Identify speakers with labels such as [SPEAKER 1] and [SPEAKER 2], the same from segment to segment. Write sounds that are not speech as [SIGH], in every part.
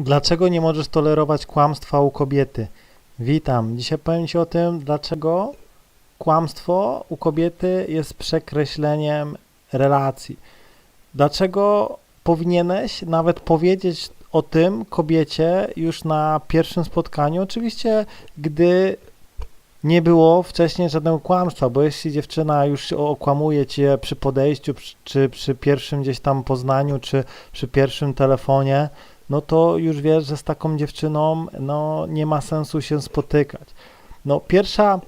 [SPEAKER 1] Dlaczego nie możesz tolerować kłamstwa u kobiety? Witam. Dzisiaj powiem Ci o tym, dlaczego kłamstwo u kobiety jest przekreśleniem relacji. Dlaczego powinieneś nawet powiedzieć o tym kobiecie już na pierwszym spotkaniu? Oczywiście, gdy nie było wcześniej żadnego kłamstwa, bo jeśli dziewczyna już okłamuje cię przy podejściu, czy przy pierwszym gdzieś tam poznaniu, czy przy pierwszym telefonie, no to już wiesz, że z taką dziewczyną no, nie ma sensu się spotykać. No, pierwsza,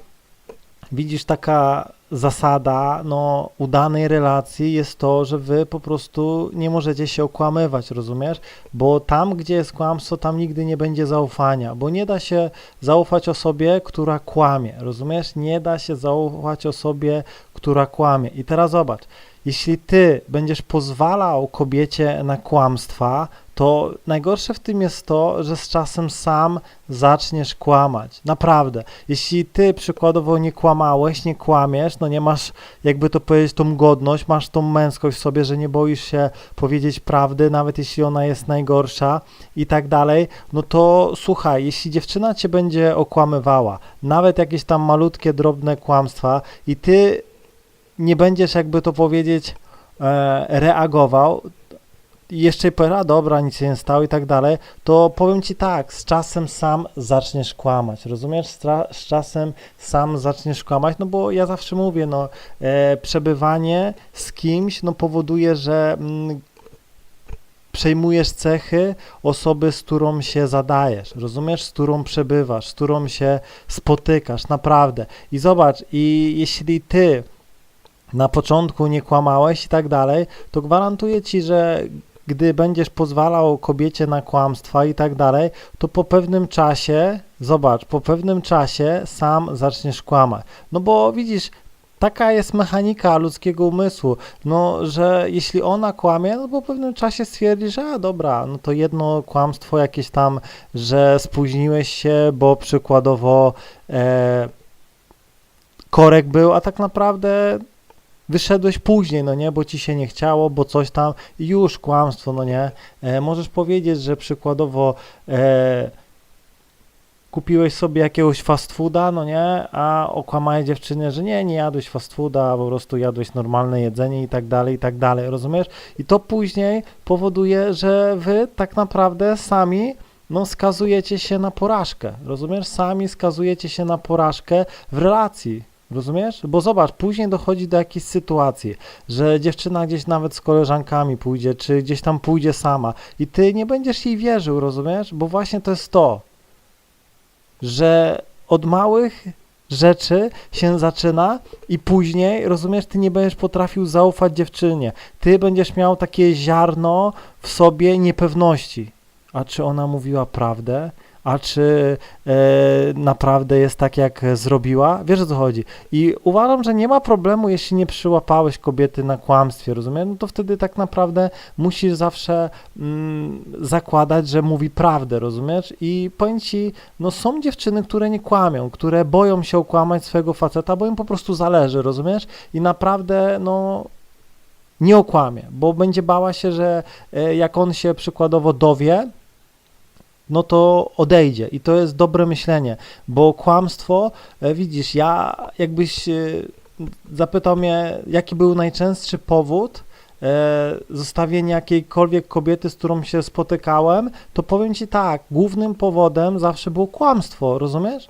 [SPEAKER 1] widzisz, taka zasada no, udanej relacji jest to, że wy po prostu nie możecie się okłamywać, rozumiesz? Bo tam, gdzie jest kłamstwo, tam nigdy nie będzie zaufania, bo nie da się zaufać osobie, która kłamie, rozumiesz? Nie da się zaufać osobie, która kłamie. I teraz zobacz, jeśli ty będziesz pozwalał kobiecie na kłamstwa, to najgorsze w tym jest to, że z czasem sam zaczniesz kłamać. Naprawdę. Jeśli ty przykładowo nie kłamałeś, nie kłamiesz, no nie masz, jakby to powiedzieć, tą godność, masz tą męskość w sobie, że nie boisz się powiedzieć prawdy, nawet jeśli ona jest najgorsza i tak dalej, no to słuchaj, jeśli dziewczyna cię będzie okłamywała, nawet jakieś tam malutkie, drobne kłamstwa i ty nie będziesz, jakby to powiedzieć, e, reagował, jeszcze powiesz, a dobra, nic się nie stało i tak dalej, to powiem ci tak, z czasem sam zaczniesz kłamać, rozumiesz? Z czasem sam zaczniesz kłamać, no bo ja zawsze mówię, no, e, przebywanie z kimś, no powoduje, że mm, przejmujesz cechy osoby, z którą się zadajesz, rozumiesz? Z którą przebywasz, z którą się spotykasz, naprawdę. I zobacz, i jeśli ty na początku nie kłamałeś i tak dalej, to gwarantuję ci, że gdy będziesz pozwalał kobiecie na kłamstwa i tak dalej, to po pewnym czasie, zobacz, po pewnym czasie sam zaczniesz kłamać. No bo widzisz, taka jest mechanika ludzkiego umysłu, no, że jeśli ona kłamie, no po pewnym czasie stwierdzi, że a dobra, no to jedno kłamstwo jakieś tam, że spóźniłeś się, bo przykładowo e, korek był, a tak naprawdę wyszedłeś później, no nie, bo ci się nie chciało, bo coś tam, już kłamstwo, no nie. E, możesz powiedzieć, że przykładowo e, kupiłeś sobie jakiegoś fast fooda, no nie, a okłamałeś dziewczynę, że nie, nie jadłeś fast fooda, po prostu jadłeś normalne jedzenie i tak dalej, i tak dalej, rozumiesz? I to później powoduje, że wy tak naprawdę sami no, skazujecie się na porażkę, rozumiesz? Sami skazujecie się na porażkę w relacji, Rozumiesz? Bo zobacz, później dochodzi do jakiejś sytuacji, że dziewczyna gdzieś nawet z koleżankami pójdzie, czy gdzieś tam pójdzie sama i ty nie będziesz jej wierzył, rozumiesz? Bo właśnie to jest to, że od małych rzeczy się zaczyna i później, rozumiesz, ty nie będziesz potrafił zaufać dziewczynie. Ty będziesz miał takie ziarno w sobie niepewności. A czy ona mówiła prawdę? A czy e, naprawdę jest tak, jak zrobiła? Wiesz o co chodzi. I uważam, że nie ma problemu, jeśli nie przyłapałeś kobiety na kłamstwie, rozumiesz? No to wtedy tak naprawdę musisz zawsze mm, zakładać, że mówi prawdę, rozumiesz? I powiem ci, no są dziewczyny, które nie kłamią, które boją się okłamać swojego faceta, bo im po prostu zależy, rozumiesz? I naprawdę, no nie okłamie, bo będzie bała się, że e, jak on się przykładowo dowie, no to odejdzie. I to jest dobre myślenie, bo kłamstwo, e, widzisz, ja jakbyś e, zapytał mnie, jaki był najczęstszy powód e, zostawienia jakiejkolwiek kobiety, z którą się spotykałem, to powiem ci tak, głównym powodem zawsze było kłamstwo, rozumiesz?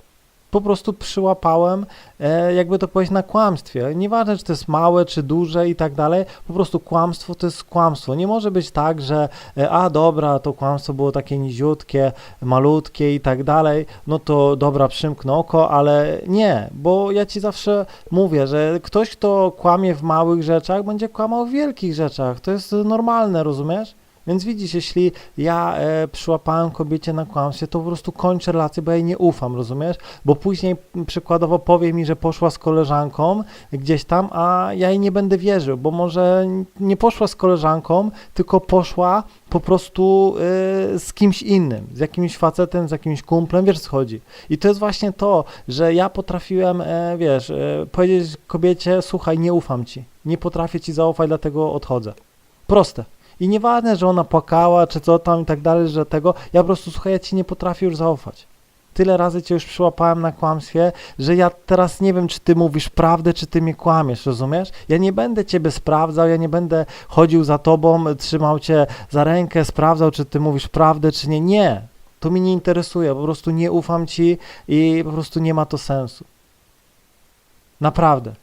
[SPEAKER 1] Po prostu przyłapałem, e, jakby to powiedzieć, na kłamstwie. Nieważne, czy to jest małe, czy duże i tak dalej, po prostu kłamstwo to jest kłamstwo. Nie może być tak, że e, a dobra, to kłamstwo było takie niziutkie, malutkie i tak dalej, no to dobra, przymknę oko, ale nie, bo ja ci zawsze mówię, że ktoś, kto kłamie w małych rzeczach, będzie kłamał w wielkich rzeczach. To jest normalne, rozumiesz? Więc widzisz, jeśli ja e, przyłapałem kobiecie na kłamstwie, to po prostu kończę relację, bo jej nie ufam, rozumiesz? Bo później m, przykładowo powie mi, że poszła z koleżanką gdzieś tam, a ja jej nie będę wierzył, bo może nie poszła z koleżanką, tylko poszła po prostu e, z kimś innym, z jakimś facetem, z jakimś kumplem, wiesz co chodzi. I to jest właśnie to, że ja potrafiłem, e, wiesz, e, powiedzieć kobiecie, słuchaj, nie ufam ci, nie potrafię ci zaufać, dlatego odchodzę. Proste. I nieważne, że ona płakała, czy co tam i tak dalej, że tego, ja po prostu, słuchaj, ja ci nie potrafię już zaufać. Tyle razy cię już przyłapałem na kłamstwie, że ja teraz nie wiem, czy ty mówisz prawdę, czy ty mnie kłamiesz, rozumiesz? Ja nie będę ciebie sprawdzał, ja nie będę chodził za tobą, trzymał cię za rękę, sprawdzał, czy ty mówisz prawdę, czy nie. Nie, to mnie nie interesuje, po prostu nie ufam ci i po prostu nie ma to sensu. Naprawdę.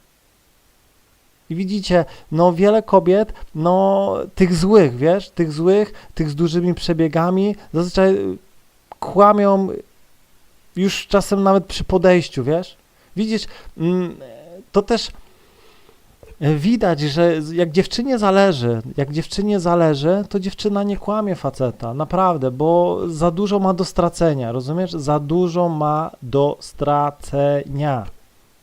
[SPEAKER 1] I widzicie, no wiele kobiet, no tych złych, wiesz, tych złych, tych z dużymi przebiegami, zazwyczaj y, kłamią już czasem nawet przy podejściu, wiesz. Widzisz, mm, to też e, widać, że jak dziewczynie zależy, jak dziewczynie zależy, to dziewczyna nie kłamie faceta, naprawdę, bo za dużo ma do stracenia, rozumiesz? Za dużo ma do stracenia,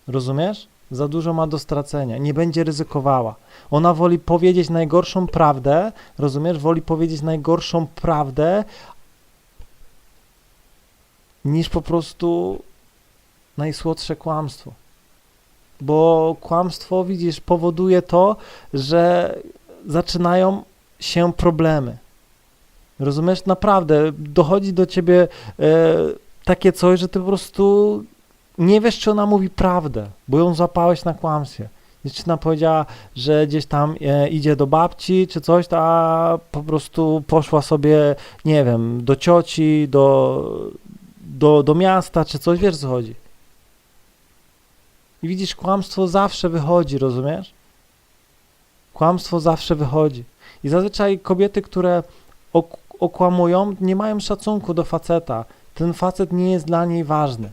[SPEAKER 1] rozumiesz? Za dużo ma do stracenia, nie będzie ryzykowała. Ona woli powiedzieć najgorszą prawdę, rozumiesz? Woli powiedzieć najgorszą prawdę, niż po prostu najsłodsze kłamstwo. Bo kłamstwo, widzisz, powoduje to, że zaczynają się problemy. Rozumiesz? Naprawdę, dochodzi do ciebie e, takie coś, że ty po prostu nie wiesz, czy ona mówi prawdę, bo ją złapałeś na kłamstwie. Dziewczyna powiedziała, że gdzieś tam e, idzie do babci czy coś, a po prostu poszła sobie, nie wiem, do cioci, do, do, do miasta czy coś, wiesz co chodzi. I widzisz, kłamstwo zawsze wychodzi, rozumiesz? Kłamstwo zawsze wychodzi. I zazwyczaj kobiety, które ok okłamują, nie mają szacunku do faceta. Ten facet nie jest dla niej ważny.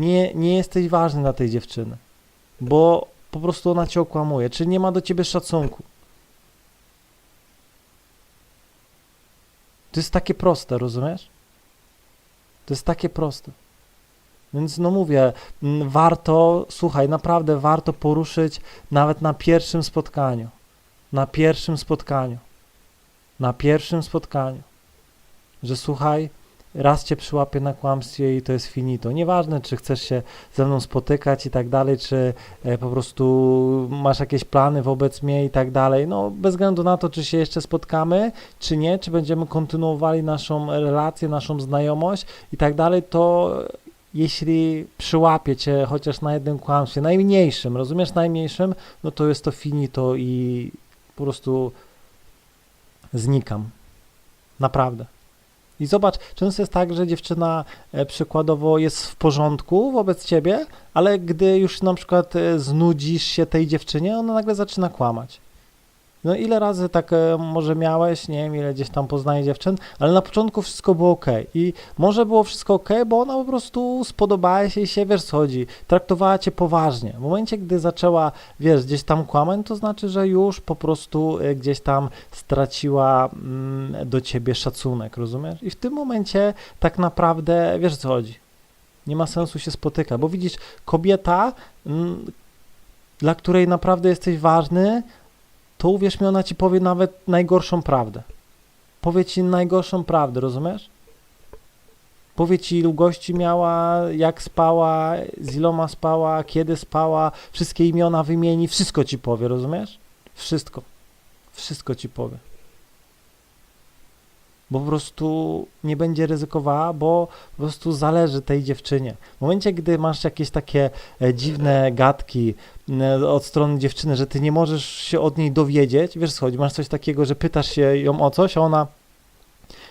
[SPEAKER 1] Nie, nie jesteś ważny dla tej dziewczyny, bo po prostu ona cię okłamuje, czyli nie ma do ciebie szacunku. To jest takie proste, rozumiesz? To jest takie proste. Więc no mówię, warto, słuchaj, naprawdę warto poruszyć nawet na pierwszym spotkaniu. Na pierwszym spotkaniu. Na pierwszym spotkaniu. Że słuchaj, raz cię przyłapię na kłamstwie i to jest finito. Nieważne, czy chcesz się ze mną spotykać i tak dalej, czy e, po prostu masz jakieś plany wobec mnie i tak dalej. No, bez względu na to, czy się jeszcze spotkamy, czy nie, czy będziemy kontynuowali naszą relację, naszą znajomość i tak dalej, to jeśli przyłapię cię chociaż na jednym kłamstwie, najmniejszym, rozumiesz, najmniejszym, no to jest to finito i po prostu znikam. Naprawdę. I zobacz, często jest tak, że dziewczyna e, przykładowo jest w porządku wobec ciebie, ale gdy już na przykład e, znudzisz się tej dziewczynie, ona nagle zaczyna kłamać. No ile razy tak e, może miałeś, nie wiem ile gdzieś tam poznaje dziewczyn, ale na początku wszystko było ok. I może było wszystko ok, bo ona po prostu spodobała się i się, wiesz chodzi, traktowała cię poważnie. W momencie, gdy zaczęła, wiesz, gdzieś tam kłamać, to znaczy, że już po prostu e, gdzieś tam straciła mm, do ciebie szacunek, rozumiesz? I w tym momencie tak naprawdę, wiesz co chodzi, nie ma sensu się spotykać, bo widzisz, kobieta, mm, dla której naprawdę jesteś ważny, to uwierz mi, ona ci powie nawet najgorszą prawdę. Powie ci najgorszą prawdę, rozumiesz? Powie ci, ilu gości miała, jak spała, z iloma spała, kiedy spała, wszystkie imiona wymieni, wszystko ci powie, rozumiesz? Wszystko. Wszystko ci powie. Bo po prostu nie będzie ryzykowała, bo po prostu zależy tej dziewczynie. W momencie, gdy masz jakieś takie e, dziwne gadki od strony dziewczyny, że ty nie możesz się od niej dowiedzieć, wiesz chodzi, masz coś takiego, że pytasz się ją o coś, a ona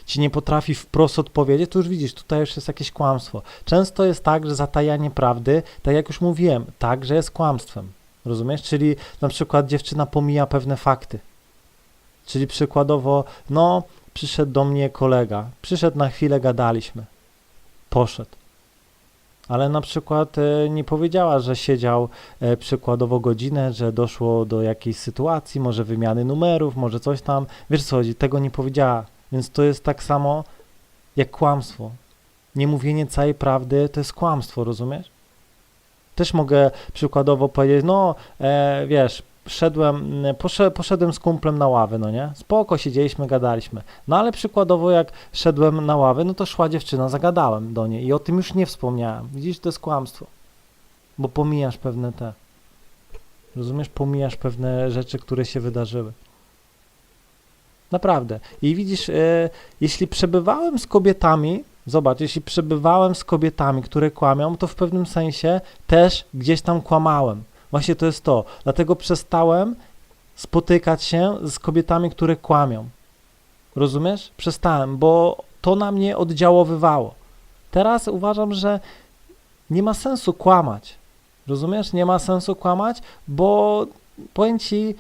[SPEAKER 1] ci nie potrafi wprost odpowiedzieć, to już widzisz, tutaj już jest jakieś kłamstwo. Często jest tak, że zatajanie prawdy, tak jak już mówiłem, także jest kłamstwem. Rozumiesz? Czyli na przykład dziewczyna pomija pewne fakty. Czyli przykładowo, no, przyszedł do mnie kolega, przyszedł na chwilę, gadaliśmy, poszedł. Ale na przykład e, nie powiedziała, że siedział e, przykładowo godzinę, że doszło do jakiejś sytuacji, może wymiany numerów, może coś tam. Wiesz co chodzi, tego nie powiedziała. Więc to jest tak samo jak kłamstwo. Niemówienie całej prawdy to jest kłamstwo, rozumiesz? Też mogę przykładowo powiedzieć, no e, wiesz, szedłem, posze, poszedłem z kumplem na ławę, no nie? Spoko, siedzieliśmy, gadaliśmy. No ale przykładowo jak szedłem na ławę, no to szła dziewczyna, zagadałem do niej i o tym już nie wspomniałem. Widzisz, to jest kłamstwo. Bo pomijasz pewne te. Rozumiesz? Pomijasz pewne rzeczy, które się wydarzyły. Naprawdę. I widzisz, e, jeśli przebywałem z kobietami, zobacz, jeśli przebywałem z kobietami, które kłamią, to w pewnym sensie też gdzieś tam kłamałem. Właśnie to jest to. Dlatego przestałem spotykać się z kobietami, które kłamią. Rozumiesz? Przestałem, bo to na mnie oddziaływało. Teraz uważam, że nie ma sensu kłamać. Rozumiesz? Nie ma sensu kłamać, bo powiem ci,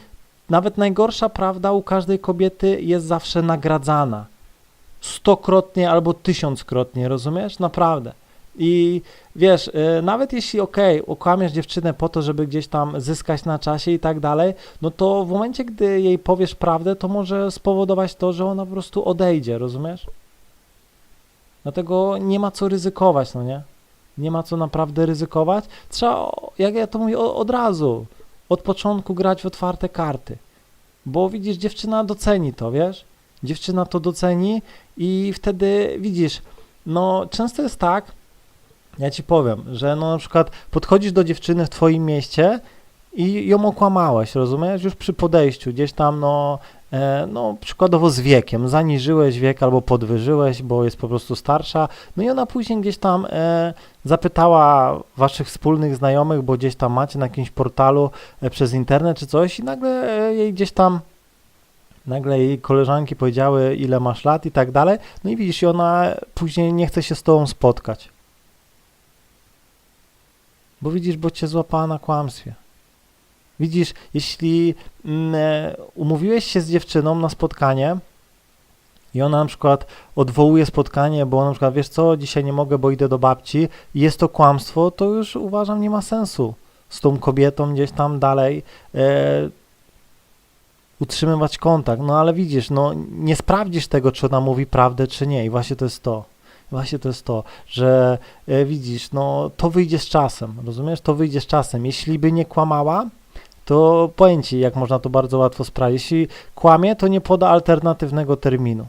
[SPEAKER 1] nawet najgorsza prawda u każdej kobiety jest zawsze nagradzana. Stokrotnie albo tysiąckrotnie, rozumiesz? Naprawdę. I wiesz, y, nawet jeśli okej, okłamiesz dziewczynę po to, żeby gdzieś tam zyskać na czasie i tak dalej, no to w momencie, gdy jej powiesz prawdę, to może spowodować to, że ona po prostu odejdzie, rozumiesz? Dlatego nie ma co ryzykować, no nie? Nie ma co naprawdę ryzykować. Trzeba, jak ja to mówię, od razu, od początku grać w otwarte karty. Bo widzisz, dziewczyna doceni to, wiesz? Dziewczyna to doceni i wtedy widzisz, no często jest tak, ja ci powiem, że no na przykład podchodzisz do dziewczyny w twoim mieście i ją okłamałeś, rozumiesz? Już przy podejściu, gdzieś tam, no, e, no przykładowo z wiekiem, zaniżyłeś wiek albo podwyżyłeś, bo jest po prostu starsza, no i ona później gdzieś tam e, zapytała waszych wspólnych znajomych, bo gdzieś tam macie na jakimś portalu e, przez internet czy coś i nagle e, jej gdzieś tam nagle jej koleżanki powiedziały, ile masz lat i tak dalej, no i widzisz, i ona później nie chce się z tobą spotkać. Bo widzisz, bo cię złapała na kłamstwie. Widzisz, jeśli mm, e, umówiłeś się z dziewczyną na spotkanie i ona na przykład odwołuje spotkanie, bo na przykład, wiesz co, dzisiaj nie mogę, bo idę do babci i jest to kłamstwo, to już uważam nie ma sensu z tą kobietą gdzieś tam dalej e, utrzymywać kontakt. No ale widzisz, no nie sprawdzisz tego, czy ona mówi prawdę, czy nie. I właśnie to jest to. Właśnie to jest to, że e, widzisz, no to wyjdzie z czasem, rozumiesz? To wyjdzie z czasem. Jeśli by nie kłamała, to ci, jak można to bardzo łatwo sprawdzić. Jeśli kłamie, to nie poda alternatywnego terminu.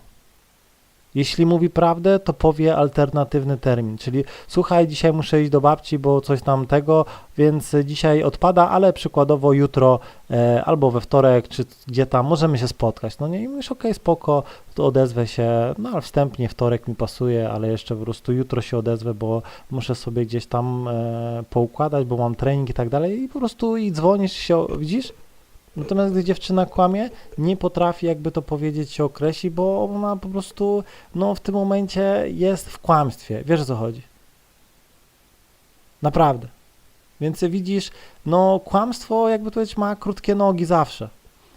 [SPEAKER 1] Jeśli mówi prawdę, to powie alternatywny termin, czyli słuchaj, dzisiaj muszę iść do babci, bo coś tam tego, więc dzisiaj odpada, ale przykładowo jutro e, albo we wtorek, czy gdzie tam możemy się spotkać. No nie, i mówisz, okej, spoko, to odezwę się, no ale wstępnie wtorek mi pasuje, ale jeszcze po prostu jutro się odezwę, bo muszę sobie gdzieś tam e, poukładać, bo mam trening i tak dalej i po prostu i dzwonisz się, widzisz? Natomiast gdy dziewczyna kłamie, nie potrafi jakby to powiedzieć się określi, bo ona po prostu no w tym momencie jest w kłamstwie. Wiesz o co chodzi? Naprawdę. Więc widzisz, no kłamstwo jakby to ma krótkie nogi zawsze.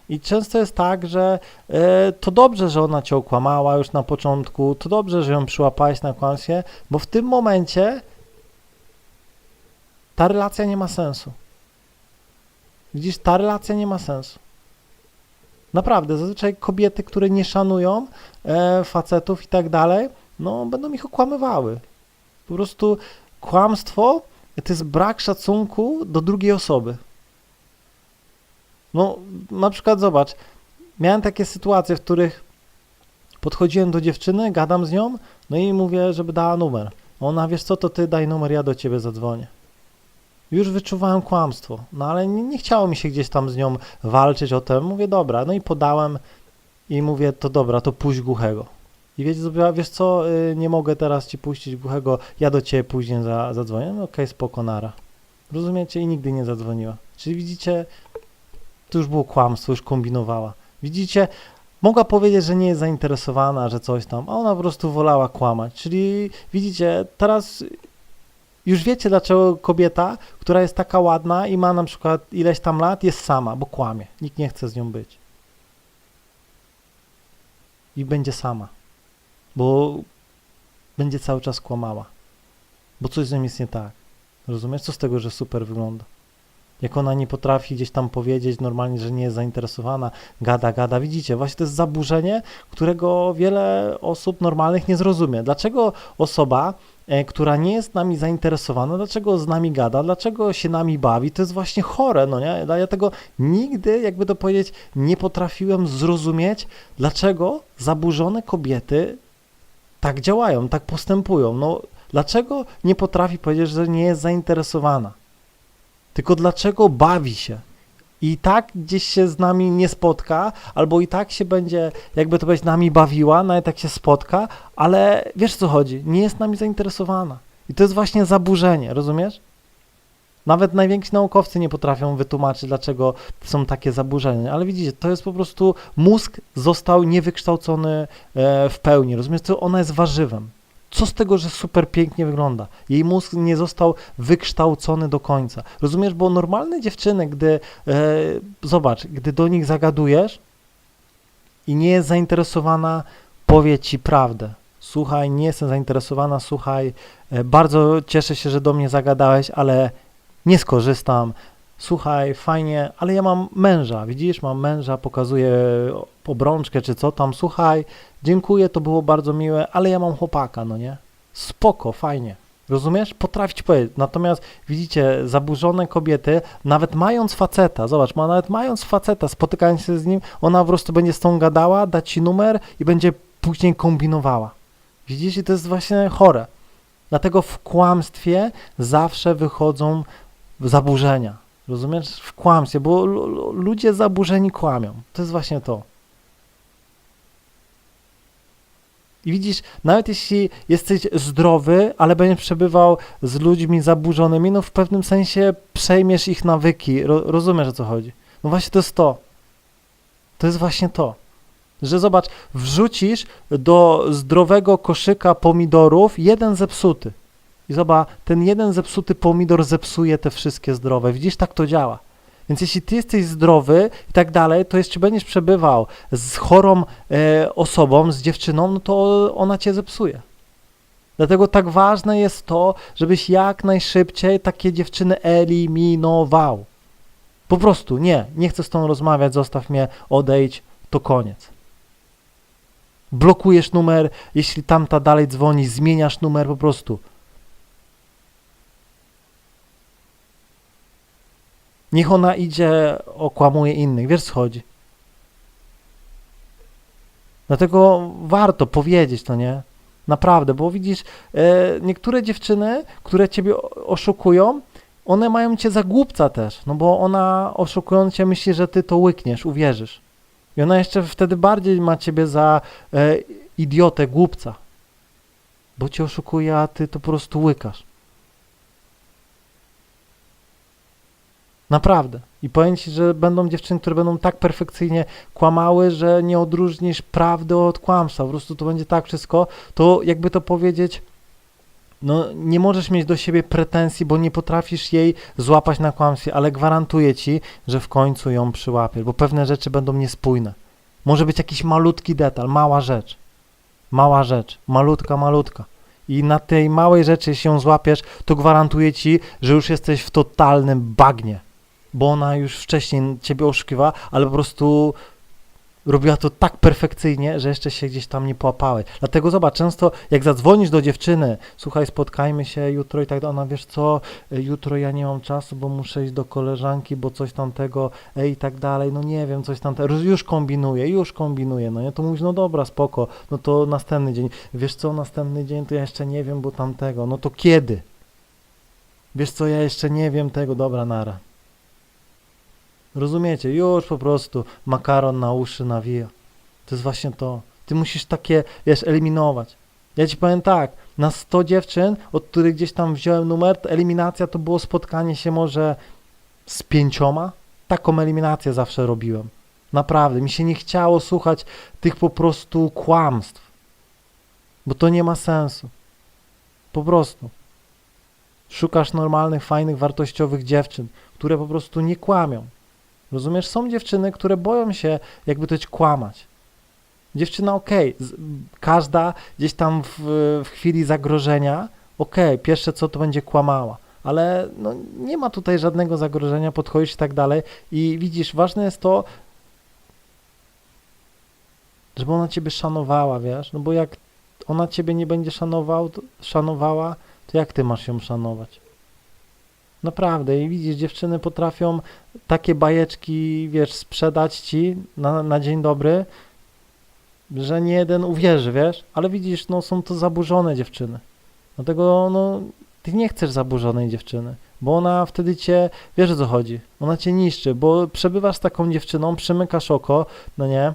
[SPEAKER 1] I często jest tak, że e, to dobrze, że ona cię okłamała już na początku, to dobrze, że ją przyłapałeś na kłamstwie, bo w tym momencie ta relacja nie ma sensu. Widzisz, ta relacja nie ma sensu. Naprawdę, zazwyczaj kobiety, które nie szanują e, facetów i tak dalej, no będą ich okłamywały. Po prostu kłamstwo to jest brak szacunku do drugiej osoby. No, na przykład zobacz, miałem takie sytuacje, w których podchodziłem do dziewczyny, gadam z nią, no i mówię, żeby dała numer. Ona, wiesz co, to ty daj numer, ja do ciebie zadzwonię. Już wyczuwałem kłamstwo, no ale nie, nie chciało mi się gdzieś tam z nią walczyć o tym. Mówię, dobra, no i podałem i mówię, to dobra, to puść głuchego. I wiecie, zrobiła, wiesz co, y, nie mogę teraz ci puścić głuchego, ja do ciebie później za, zadzwonię. No okej, spoko, nara. Rozumiecie? I nigdy nie zadzwoniła. Czyli widzicie, to już było kłamstwo, już kombinowała. Widzicie, mogła powiedzieć, że nie jest zainteresowana, że coś tam, a ona po prostu wolała kłamać. Czyli widzicie, teraz już wiecie, dlaczego kobieta, która jest taka ładna i ma na przykład ileś tam lat, jest sama, bo kłamie. Nikt nie chce z nią być. I będzie sama. Bo będzie cały czas kłamała. Bo coś z nią jest nie tak. Rozumiesz? Co z tego, że super wygląda? Jak ona nie potrafi gdzieś tam powiedzieć normalnie, że nie jest zainteresowana, gada, gada. Widzicie, właśnie to jest zaburzenie, którego wiele osób normalnych nie zrozumie. Dlaczego osoba, e, która nie jest nami zainteresowana, dlaczego z nami gada, dlaczego się nami bawi, to jest właśnie chore, no nie? Ja tego nigdy, jakby to powiedzieć, nie potrafiłem zrozumieć, dlaczego zaburzone kobiety tak działają, tak postępują. No, dlaczego nie potrafi powiedzieć, że nie jest zainteresowana? Tylko dlaczego bawi się? I tak gdzieś się z nami nie spotka, albo i tak się będzie, jakby to powiedzieć, nami bawiła, nawet jak się spotka, ale wiesz co chodzi, nie jest nami zainteresowana. I to jest właśnie zaburzenie, rozumiesz? Nawet najwięksi naukowcy nie potrafią wytłumaczyć, dlaczego są takie zaburzenia, ale widzicie, to jest po prostu mózg został niewykształcony e, w pełni, rozumiesz? To ona jest warzywem. Co z tego, że super pięknie wygląda? Jej mózg nie został wykształcony do końca. Rozumiesz, bo normalne dziewczyny, gdy, e, zobacz, gdy do nich zagadujesz i nie jest zainteresowana, powie ci prawdę. Słuchaj, nie jestem zainteresowana, słuchaj, e, bardzo cieszę się, że do mnie zagadałeś, ale nie skorzystam. Słuchaj, fajnie, ale ja mam męża, widzisz, mam męża, pokazuję obrączkę czy co tam, słuchaj, dziękuję, to było bardzo miłe, ale ja mam chłopaka, no nie? Spoko, fajnie. Rozumiesz? Potrafi ci powiedzieć. Natomiast widzicie, zaburzone kobiety, nawet mając faceta, zobacz, ma nawet mając faceta, spotykając się z nim, ona po prostu będzie z tą gadała, da ci numer i będzie później kombinowała. Widzisz, i to jest właśnie chore. Dlatego w kłamstwie zawsze wychodzą zaburzenia. Rozumiesz? W kłamstwie, bo lu- lu- ludzie zaburzeni kłamią. To jest właśnie to. I widzisz, nawet jeśli jesteś zdrowy, ale będziesz przebywał z ludźmi zaburzonymi, no w pewnym sensie przejmiesz ich nawyki. Ro, rozumiesz o co chodzi? No właśnie to jest to. To jest właśnie to. Że zobacz, wrzucisz do zdrowego koszyka pomidorów jeden zepsuty. I zobacz, ten jeden zepsuty pomidor zepsuje te wszystkie zdrowe. Widzisz, tak to działa. Więc jeśli ty jesteś zdrowy i tak dalej, to jeśli będziesz przebywał z chorą e, osobą, z dziewczyną, no to ona cię zepsuje. Dlatego tak ważne jest to, żebyś jak najszybciej takie dziewczyny eliminował. Po prostu nie, nie chcę z tą rozmawiać, zostaw mnie, odejdź, to koniec. Blokujesz numer, jeśli tamta dalej dzwoni, zmieniasz numer po prostu. Niech ona idzie, okłamuje innych. Wiesz, co. Dlatego warto powiedzieć to, nie? Naprawdę, bo widzisz, e, niektóre dziewczyny, które ciebie oszukują, one mają cię za głupca też, no bo ona oszukując cię myśli, że ty to łykniesz, uwierzysz. I ona jeszcze wtedy bardziej ma ciebie za e, idiotę, głupca. Bo cię oszukuje, a ty to po prostu łykasz. Naprawdę. I powiem ci, że będą dziewczyny, które będą tak perfekcyjnie kłamały, że nie odróżnisz prawdy od kłamstwa. Po prostu to będzie tak wszystko, to jakby to powiedzieć, no nie możesz mieć do siebie pretensji, bo nie potrafisz jej złapać na kłamstwie, ale gwarantuję ci, że w końcu ją przyłapiesz, bo pewne rzeczy będą niespójne. Może być jakiś malutki detal, mała rzecz. Mała rzecz, malutka, malutka. I na tej małej rzeczy, jeśli ją złapiesz, to gwarantuję ci, że już jesteś w totalnym bagnie bo ona już wcześniej ciebie oszukiwała, ale po prostu robiła to tak perfekcyjnie, że jeszcze się gdzieś tam nie połapałeś. Dlatego zobacz, często jak zadzwonisz do dziewczyny, słuchaj, spotkajmy się jutro i tak dalej, ona wiesz co, y, jutro ja nie mam czasu, bo muszę iść do koleżanki, bo coś tamtego, ej, i tak dalej, no nie wiem, coś tamtego, już kombinuję, już kombinuję, no nie, to mówisz, no dobra, spoko, no to następny dzień, wiesz co, następny dzień to ja jeszcze nie wiem, bo tamtego, no to kiedy? Wiesz co, ja jeszcze nie wiem tego, dobra, nara. Rozumiecie? Już po prostu makaron na uszy nawija. To jest właśnie to. Ty musisz takie, wiesz, eliminować. Ja ci powiem tak, na 100 dziewczyn, od których gdzieś tam wziąłem numer, to eliminacja to było spotkanie się może z pięcioma. Taką eliminację zawsze robiłem. Naprawdę, mi się nie chciało słuchać tych po prostu kłamstw. Bo to nie ma sensu. Po prostu. Szukasz normalnych, fajnych, wartościowych dziewczyn, które po prostu nie kłamią. Rozumiesz? Są dziewczyny, które boją się, jakby to kłamać. Dziewczyna, okej, z- każda gdzieś tam w, w chwili zagrożenia, okej, pierwsze co to będzie kłamała, ale no, nie ma tutaj żadnego zagrożenia, podchodzisz i tak dalej i widzisz, ważne jest to, żeby ona ciebie szanowała, wiesz, no bo jak ona ciebie nie będzie szanował, to, szanowała, to jak ty masz ją szanować? Naprawdę. I widzisz, dziewczyny potrafią takie bajeczki, wiesz, sprzedać ci na, na dzień dobry, że nie jeden uwierzy, wiesz, ale widzisz, no są to zaburzone dziewczyny. Dlatego, no, ty nie chcesz zaburzonej dziewczyny, bo ona wtedy cię, wiesz o co chodzi, ona cię niszczy, bo przebywasz z taką dziewczyną, przymykasz oko, no nie,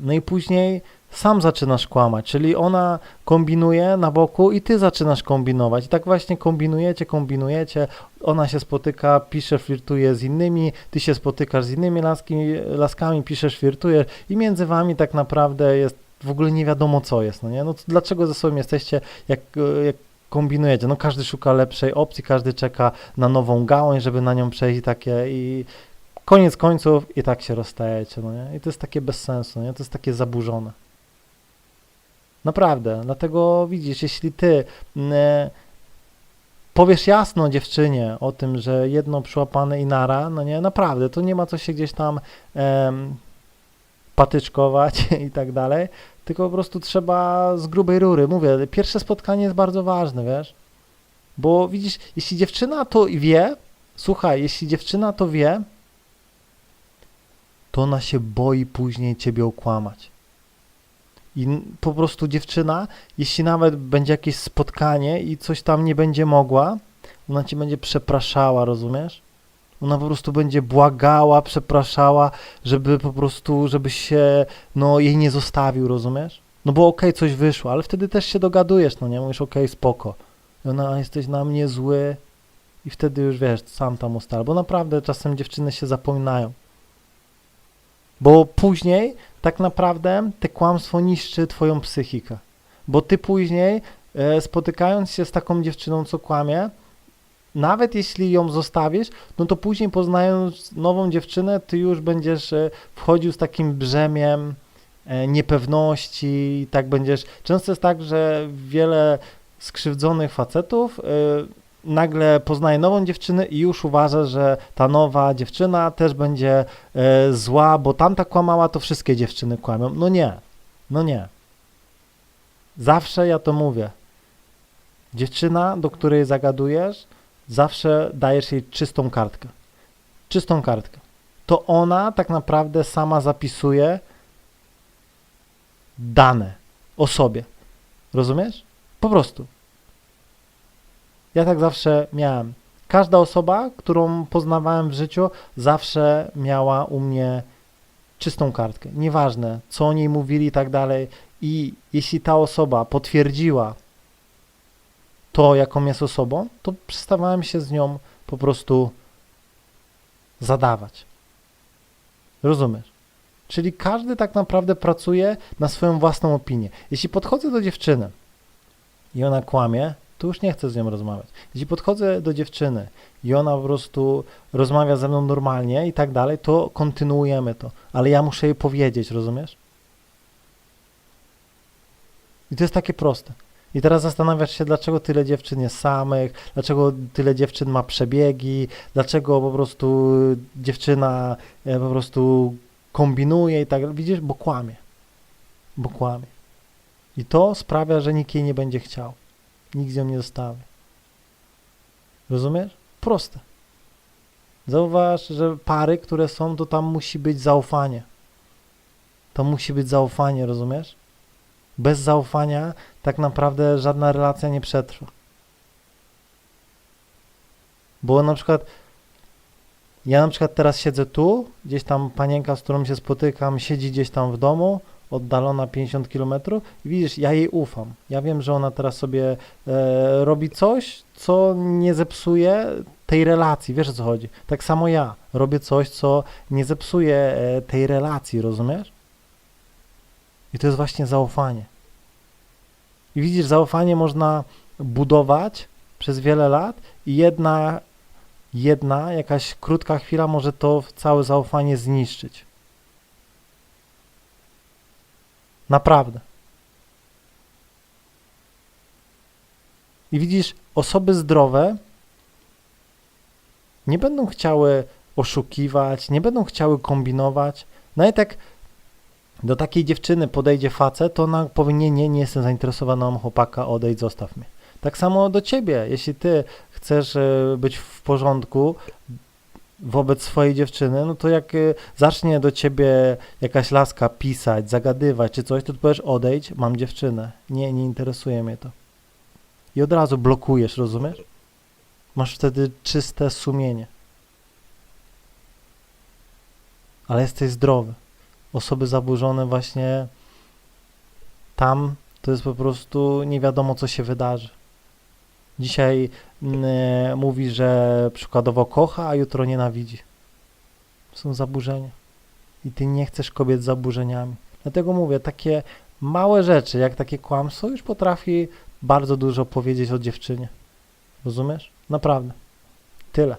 [SPEAKER 1] no i później sam zaczynasz kłamać, czyli ona kombinuje na boku i ty zaczynasz kombinować. I tak właśnie kombinujecie, kombinujecie, ona się spotyka, pisze, flirtuje z innymi, ty się spotykasz z innymi laski, laskami, piszesz, flirtujesz i między wami tak naprawdę jest w ogóle nie wiadomo co jest, no nie? No dlaczego ze sobą jesteście, jak, jak kombinujecie? No każdy szuka lepszej opcji, każdy czeka na nową gałąź, żeby na nią przejść i takie i koniec końców i tak się rozstajecie, no nie? I to jest takie bez sensu, nie? To jest takie zaburzone. Naprawdę, dlatego widzisz, jeśli ty mm, e, powiesz jasno dziewczynie o tym, że jedno przyłapane i nara, no nie, naprawdę, to nie ma co się gdzieś tam em, patyczkować [LAUGHS] i tak dalej, tylko po prostu trzeba z grubej rury. Mówię, pierwsze spotkanie jest bardzo ważne, wiesz? Bo widzisz, jeśli dziewczyna to wie, słuchaj, jeśli dziewczyna to wie, to ona się boi później ciebie okłamać. I po prostu dziewczyna, jeśli nawet będzie jakieś spotkanie i coś tam nie będzie mogła, ona cię będzie przepraszała, rozumiesz? Ona po prostu będzie błagała, przepraszała, żeby po prostu, żebyś się, no, jej nie zostawił, rozumiesz? No bo okej, coś wyszło, ale wtedy też się dogadujesz, no nie? Mówisz, okej, spoko. I ona, "A, jesteś na mnie zły i wtedy już, wiesz, sam tam ustal, bo naprawdę czasem dziewczyny się zapominają. Bo później tak naprawdę te kłamstwo niszczy twoją psychikę. Bo ty później, e, spotykając się z taką dziewczyną, co kłamie, nawet jeśli ją zostawisz, no to później poznając nową dziewczynę, ty już będziesz e, wchodził z takim brzemiem e, niepewności i tak będziesz. Często jest tak, że wiele skrzywdzonych facetów nagle poznaje nową dziewczynę i już uważa, że ta nowa dziewczyna też będzie e, zła, bo tamta kłamała, to wszystkie dziewczyny kłamią. No nie, no nie. Zawsze ja to mówię. Dziewczyna, do której zagadujesz, zawsze dajesz jej czystą kartkę. Czystą kartkę. To ona tak naprawdę sama zapisuje dane o sobie. Rozumiesz? Po prostu. Ja tak zawsze miałem. Każda osoba, którą poznawałem w życiu, zawsze miała u mnie czystą kartkę. Nieważne, co o niej mówili i tak dalej. I jeśli ta osoba potwierdziła to, jaką jest osobą, to przestawałem się z nią po prostu zadawać. Rozumiesz? Czyli każdy tak naprawdę pracuje na swoją własną opinię. Jeśli podchodzę do dziewczyny i ona kłamie, to już nie chcę z nią rozmawiać. Jeśli podchodzę do dziewczyny i ona po prostu rozmawia ze mną normalnie i tak dalej, to kontynuujemy to. Ale ja muszę jej powiedzieć, rozumiesz? I to jest takie proste. I teraz zastanawiasz się, dlaczego tyle dziewczyn jest samych, dlaczego tyle dziewczyn ma przebiegi, dlaczego po prostu dziewczyna e, po prostu kombinuje i tak. Widzisz, bo kłamie. Bo kłamie. I to sprawia, że nikt jej nie będzie chciał. Nikt z nią nie zostawi. Rozumiesz? Proste. Zauważ, że pary, które są, to tam musi być zaufanie. To musi być zaufanie, rozumiesz? Bez zaufania tak naprawdę żadna relacja nie przetrwa. Bo na przykład ja na przykład teraz siedzę tu, gdzieś tam panienka, z którą się spotykam, siedzi gdzieś tam w domu, oddalona 50 km i widzisz, ja jej ufam. Ja wiem, że ona teraz sobie e, robi coś, co nie zepsuje tej relacji, wiesz o co chodzi. Tak samo ja robię coś, co nie zepsuje e, tej relacji, rozumiesz? I to jest właśnie zaufanie. I widzisz, zaufanie można budować przez wiele lat i jedna, jedna jakaś krótka chwila może to całe zaufanie zniszczyć. Naprawdę. I widzisz, osoby zdrowe nie będą chciały oszukiwać, nie będą chciały kombinować. Nawet jak do takiej dziewczyny podejdzie facet, to ona powie, nie, nie, nie jestem zainteresowana, chłopaka, odejdź, zostaw mnie. Tak samo do ciebie, jeśli ty chcesz e, być w porządku wobec swojej dziewczyny, no to jak e, zacznie do ciebie jakaś laska pisać, zagadywać czy coś, to ty powiesz, odejdź, mam dziewczynę. Nie, nie interesuje mnie to. I od razu blokujesz, rozumiesz? Masz wtedy czyste sumienie. Ale jesteś zdrowy. Osoby zaburzone właśnie tam to jest po prostu nie wiadomo, co się wydarzy. Dzisiaj mówi, że przykładowo kocha, a jutro nienawidzi. Są zaburzenia. I ty nie chcesz kobiet z zaburzeniami. Dlatego mówię, takie małe rzeczy, jak takie kłamstwo, już potrafi bardzo dużo powiedzieć o dziewczynie. Rozumiesz? Naprawdę. Tyle.